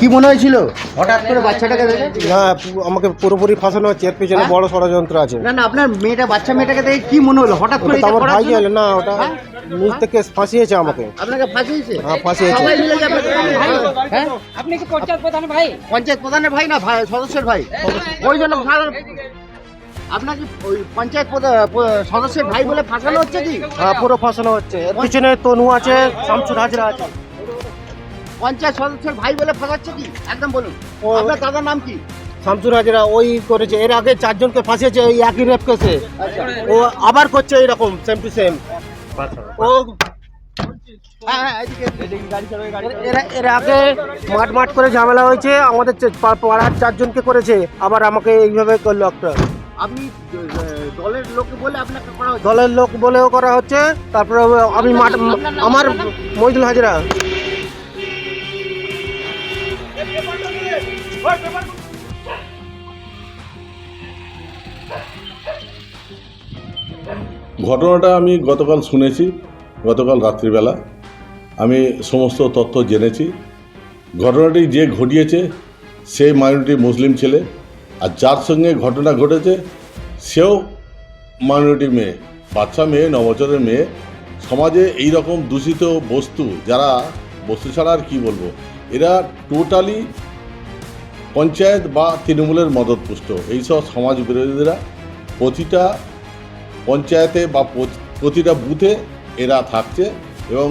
কি মনে হয়েছিল? হঠাৎ করে বাচ্চাটাকে দেখে? না আমাকে পুরোপুরি ফাঁসানো হচ্ছে এর পেছনে হ্যাঁ? বড় ষড়যন্ত্র আছে। না না আপনার মেয়েটা বাচ্চা মেয়েটাকে দেখে কি মনে হলো? হঠাৎ করে আমার ভাই জন্য? না ওটা হ্যাঁ? নিজ থেকে ফাঁসিয়েছে আমাকে। আপনাকে ফাঁসিয়েছে? হ্যাঁ, ফাঁসিয়েছে। সবাই মিলে হ্যাঁ? আপনি কি পঞ্চায়েত প্রধান ভাই? পঞ্চায়েত প্রধানের ভাই না ভাই সদস্যের ভাই? ওই জন্য আপনাকে ওই পঞ্চায়েত সদস্যের ভাই বলে ফাঁসানো হচ্ছে কি? হ্যাঁ পুরো ফাঁসানো হচ্ছে। পিছনে তনু আছে শামসুর হাজরা আছে। পঞ্চায়েত সদস্যের ভাই বলে ফাঁসাচ্ছে কি? একদম বলুন। ও- আপনার দাদার নাম কি? শামসুর হাজরা ওই করেছে। এর আগে চারজনকে ফাঁসিয়েছে ওই একই রেপ কেসে আচ্ছা। ও আবার করছে এইরকম সেম টু সেম ও হ্যাঁ হ্যাঁ। এর আগে মাঠ মাঠ করে ঝামেলা হয়েছে আমাদের পাড়ার চারজনকে করেছে আবার আমাকে এইভাবে করল একটা। আপনি দলের লোক বলে আপনাকে করা দলের লোক বলেও করা হচ্ছে তারপরে আমি মাঠ আমার মহিদুল হাজরা। ঘটনাটা আমি গতকাল শুনেছি, গতকাল রাত্রিবেলা। আমি সমস্ত তথ্য জেনেছি। ঘটনাটি যে ঘটিয়েছে সেই মাইনরিটি মুসলিম ছেলে, আর যার সঙ্গে ঘটনা ঘটেছে, সেও মাইনরিটি মেয়ে, বাচ্চা মেয়ে নবছরের মেয়ে। সমাজে এই রকম দূষিত বস্তু, যারা বস্তু ছাড়া আর কী বলব? এরা টোটালি পঞ্চায়েত বা তৃণমূলের মদতপুষ্ট। এইসব সমাজ বিরোধীরা প্রতিটা পঞ্চায়েতে বা প্রতিটা বুথে এরা থাকছে এবং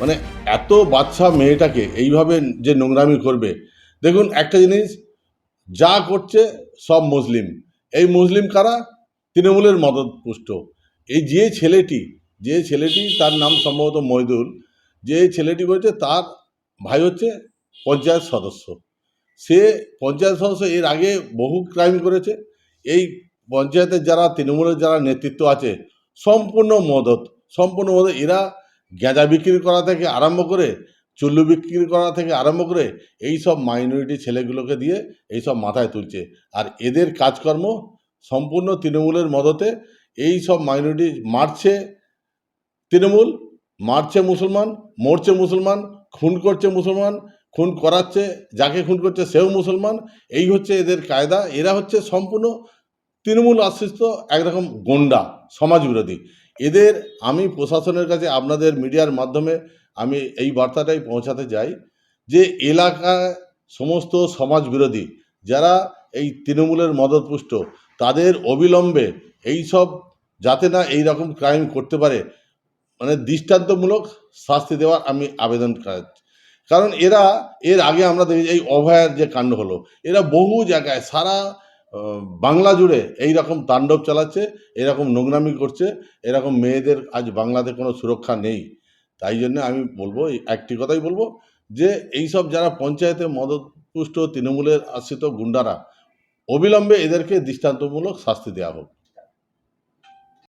মানে এত বাচ্চা মেয়েটাকে এইভাবে যে নোংরামি করবে। দেখুন একটা জিনিস, যা করছে সব মুসলিম। এই মুসলিম কারা? তৃণমূলের মদত পুষ্ট এই যে ছেলেটি যে ছেলেটি, তার নাম সম্ভবত মইদুল, যে ছেলেটি করেছে তার ভাই হচ্ছে পঞ্চায়েত সদস্য। সে পঞ্চায়েত সদস্য এর আগে বহু ক্রাইম করেছে। এই পঞ্চায়েতের যারা, তৃণমূলের যারা নেতৃত্ব আছে, সম্পূর্ণ মদত সম্পূর্ণ মদত। এরা গেঁজা বিক্রি করা থেকে আরম্ভ করে, চুল্লু বিক্রি করা থেকে আরম্ভ করে, এই সব মাইনরিটি ছেলেগুলোকে দিয়ে এই সব মাথায় তুলছে। আর এদের কাজকর্ম সম্পূর্ণ তৃণমূলের মদতে। এই সব মাইনরিটি মারছে তৃণমূল, মারছে মুসলমান, মরছে মুসলমান, খুন করছে মুসলমান খুন করাচ্ছে, যাকে খুন করছে সেও মুসলমান, এই হচ্ছে এদের কায়দা। এরা হচ্ছে সম্পূর্ণ তৃণমূল আশ্রিত একরকম গন্ডা সমাজ বিরোধী এদের আমি প্রশাসনের কাছে, আপনাদের মিডিয়ার মাধ্যমে আমি এই বার্তাটাই পৌঁছাতে চাই যে এলাকায় সমস্ত সমাজ বিরোধী যারা এই তৃণমূলের মদতপুষ্ট, তাদের অবিলম্বে এই সব যাতে না এই রকম ক্রাইম করতে পারে মানে দৃষ্টান্তমূলক শাস্তি দেওয়ার আমি আবেদন কারণ এরা, এর আগে আমরা দেখি এই অভয়ার যে কাণ্ড হলো, এরা বহু জায়গায়, সারা বাংলা জুড়ে এই রকম তাণ্ডব চালাচ্ছে, এরকম নোংরামি করছে, এরকম মেয়েদের আজ বাংলাতে কোনো সুরক্ষা নেই। তাই জন্য আমি বলব একটি কথাই বলব যে এই সব যারা পঞ্চায়েতে মদতপুষ্ট তৃণমূলের আশ্রিত গুন্ডারা, অবিলম্বে এদেরকে দৃষ্টান্তমূলক শাস্তি দেওয়া হোক।